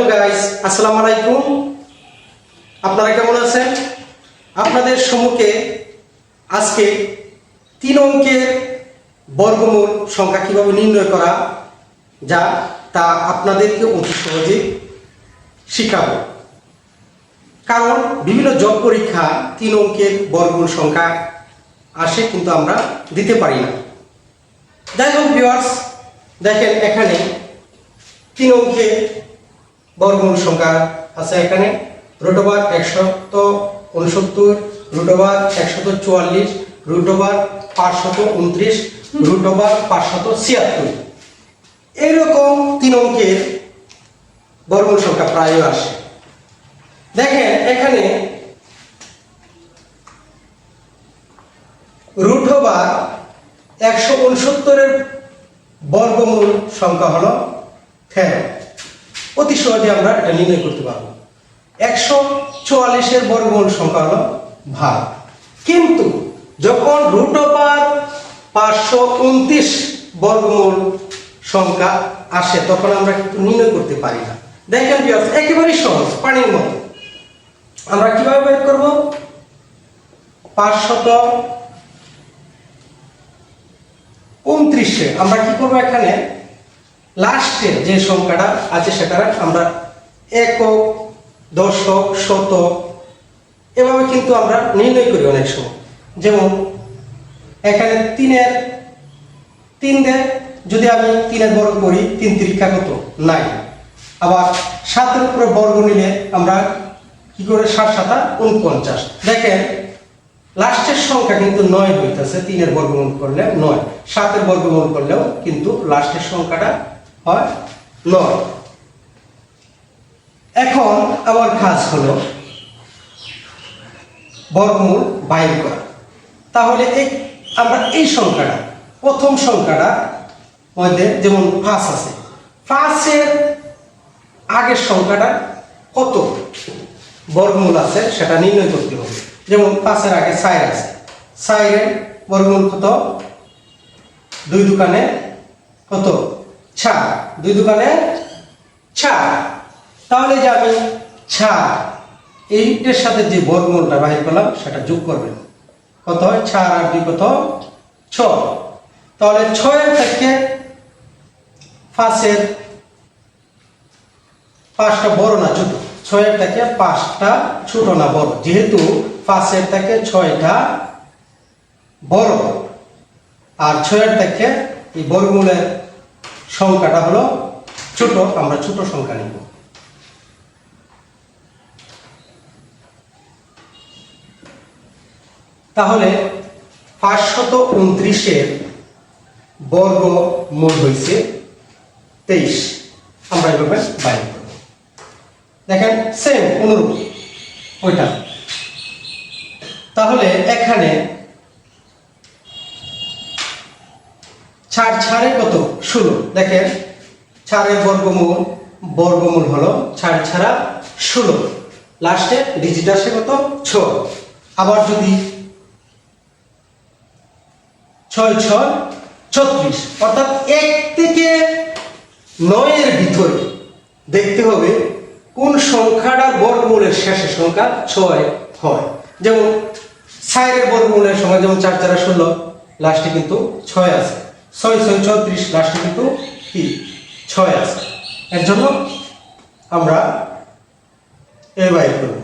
Hello guys আসসালামু আলাইকুম। আপনারা কেমন আছেন? আপনাদের সম্মুখে আজকে তিন অঙ্কের বর্গমূল সংখ্যা কীভাবে নির্ণয় করা যা তা আপনাদেরকে অতি সহজে শিখাবো। কারণ বিভিন্ন জব পরীক্ষা তিন অঙ্কের বর্গমূল সংখ্যা আসে, কিন্তু আমরা দিতে পারি না। যাই হোক ভিউয়ার্স দেখেন এখানে তিন অঙ্কের বর্গমূল সংখ্যা আছে এখানে। রুট ওভার একশত উনসত্তর রুট ওভার একশত চুয়াল্লিশ রুট ওভার পাঁচশত উনত্রিশ রুট ওভার পাঁচশত ছিয়াত্তর। এইরকম তিন অঙ্কের বর্গমূল সংখ্যা প্রায় আসে। দেখেন এখানে রুট ওভার একশো উনসত্তরের বর্গমূল সংখ্যা হলো তেরো। অতি সহজে আমরা এটা নির্ণয় করতে পারব। একশো চুয়াল্লিশের বর্গমূল সংখ্যা হলো ভাগ। কিন্তু যখন রুট ওভার পাঁচশো উনত্রিশ বর্গমূল সংখ্যা আসে তখন আমরা কিন্তু নির্ণয় করতে পারি না। দেখেন viewers, একেবারেই সহজ পানির মতো। আমরা কীভাবে বের করব? পাঁচশত উনত্রিশে। আমরা কি করব এখানে? লাস্টে যে সংখ্যাটা আছে সেটা আমরা একক, দশক, শতক, এভাবে কিন্তু আমরা নির্ণয় করি অনেক সময়। যেমন, এখানে তিনের তিন দেয় যদি আমি তিনের বর্গ করি, তিন তিরিক্ষা কত? নাই আবার সাতের উপরে বর্গ নিলে আমরা কি করে? সাত, সাতা উনপঞ্চাশ। দেখেন লাস্টের সংখ্যা কিন্তু নয় হইতেছে, তিনের বর্গমূল করলে নয়। সাতের বর্গমূল করলেও কিন্তু লাস্টের সংখ্যাটা হয়? নয় এখন আমার কাজ হলো বর্গমূল বাইর করা। তাহলে এই আমরা এই সংখ্যাটা, প্রথম সংখ্যাটা মধ্যে যেমন পাঁচ আছে, পাঁচের আগের সংখ্যাটা কত? বর্গমূল আছে, সেটা নির্ণয় করতে হবে। যেমন পাঁচের আগে সাইর আছে। সাইরের বর্গমূল কত? দুই দোকানে কত? চার দুই দোকানে চার তাহলে এইটার সাথে যে বর্গমূলটা বাহির করলাম, সেটা যোগ করবেন। কত হয়? চার আর দুই কত? ছয় তাহলে ছয়ের থেকে পাঁচের পাঁচটা বড় না ছোট? ছয়ের থেকে পাঁচটা ছোট না বড়? যেহেতু পাঁচের থেকে ছয়টা বড়। আর ছয়ের থেকে এই বর্গমূলের সংখ্যাটা হলো ছোট, আমরা ছোট সংখ্যা নিব। তাহলে পাঁচশত উনত্রিশের বর্গ মূল হয়েছে তেইশ। আমরা এভাবে বাইর করব। দেখেন সেম অনুরূপ ওইটা। তাহলে এখানে ছাড় ছাড়ে কত? ষোলো। দেখেন ছাড়ের বর্গমূল বর্গমূল হলো ছাড় ছাড়া ষোলো। লাস্টে ডিজিট আসে কত? ছ আবার যদি ছয় ছয়, ছত্রিশ, অর্থাৎ এক থেকে নয়ের ভিতরে দেখতে হবে কোন সংখ্যাটা বর্গমূলের শেষের সংখ্যা ছয় হয়। যেমন সাইরের বর্গমূলের সংখ্যা যেমন চার, চারা, ষোলো লাস্টে কিন্তু ছয় আছে। ছয় ছয় ছত্রিশ লাস্টে কিন্তু কি ছয় আছে। এর জন্য আমরা এর বাইর করব।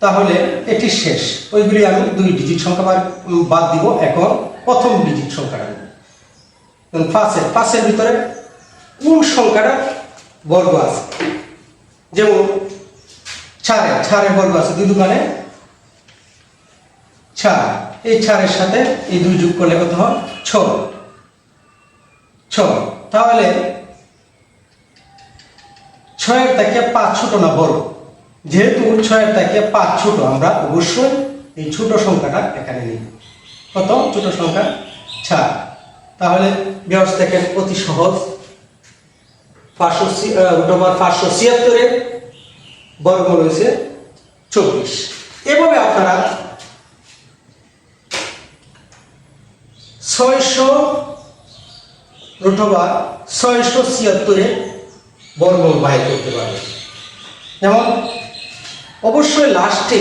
তাহলে এটি শেষ। ওইগুলি আমি দুই ডিজিট সংখ্যা বাদ- দিব। এখন প্রথম ডিজিট সংখ্যাটা নেব পাঁচের পাঁচের ভিতরে কোন সংখ্যাটা বর্গ আছে? যেমন ছাড়ে ছাড়ের বর্গ আছে, দুই দোকানে ছাড় এই ছাড়ের সাথে এই দুই যোগ করলে কত হয়? ছ ছ তাহলে ছয়ের থেকে পাঁচ ছোট না বড়। যেহেতু ছয়ের থেকে পাঁচ ছোট, আমরা অবশ্যই এই ছোট সংখ্যাটা এখানে নিব কত ছোট সংখ্যা চার। তাহলে ব্যবস্থা দেখেন অতি সহজ। পাঁচশো রুটোবার পাঁচশো ছিয়াত্তরের বর্গমূল হয়েছে চব্বিশ। এভাবে আপনারা ছয়শো অথবা ছয়শো ছিয়াত্তরে বর্গমূল বাহির করতে পারবেন যেমন, অবশ্যই লাস্টে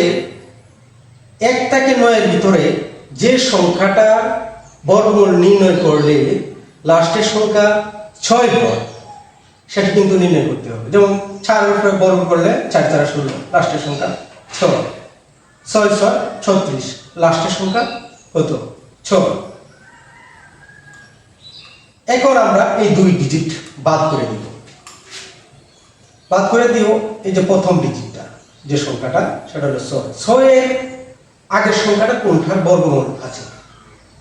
এক থেকে নয়ের ভিতরে যে সংখ্যাটা বর্গমূল নির্ণয় করলে লাস্টের সংখ্যা ছয় হয়, সেটা কিন্তু নির্ণয় করতে হবে। যেমন চার উপরে বর্গ করলে চার চারা ষোলো, লাস্টের সংখ্যা ছয়। ছয় ছয় ছত্রিশ, লাস্টের সংখ্যা হতো ছয়। এখন আমরা এই দুই ডিজিট বাদ করে দিব। বাদ করে দিও এই যে প্রথম ডিজিটটা যে সংখ্যাটা, সেটা হলো ছয়। ছয়ের আগের সংখ্যাটা কোনটার বর্গমূল আছে?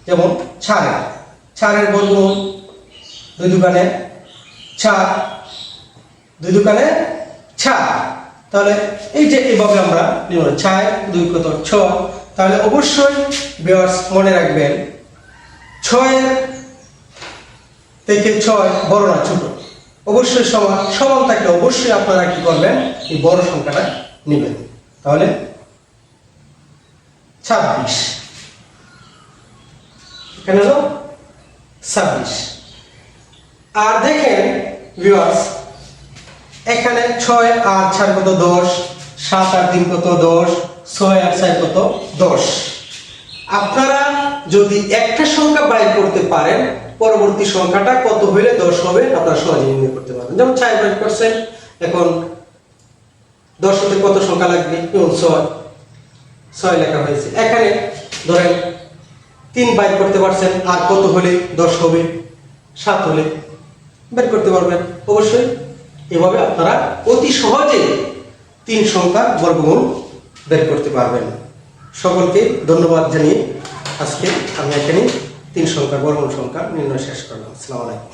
যেমন চারের চারের বর্গমূল দুই দোকানে চার, দুই দোকানে চার। তাহলে এই যে এইভাবে আমরা নিব চার, দুই কত ছয় তাহলে অবশ্যই বিয়ার্স মনে রাখবেন, ছয়ের থেকে ছয়, বড় না ছোট। অবশ্যই সমান সমান থাকলে অবশ্যই আপনারা কি করবেন? এই বড় সংখ্যাটা নেবেন। তাহলে ছাব্বিশ। এখানে হলো ছাব্বিশ। আর দেখেন ভিউয়ার্স এখানে ছয় আর চার কত দশ? সাত আর তিন কত দশ? ছয় আর চার কত দশ? আপনারা যদি একটা সংখ্যা বাইর করতে পারেন, পরবর্তী সংখ্যাটা কত হইলে দশ হবে আপনারা সহজে নির্ণয় করতে পারবেন। যেমন ছয় বাইর করছেন এখন দশ হতে কত সংখ্যা লাগবে? ছয়। ছয় লেখা হয়েছে। এখানে ধরেন তিন বাইর করতে পারছেন, আর কত হলে দশ হবে? সাত হলে বের করতে পারবেন। অবশ্যই এভাবে আপনারা অতি সহজে তিন সংখ্যা বর্গমূল বের করতে পারবেন। সকলকে ধন্যবাদ জানিয়ে আজকে আমি এখানে তিন সংখ্যার বর্গমূল সংখ্যা নির্ণয় শেষ করলাম। আসসালামু আলাইকুম।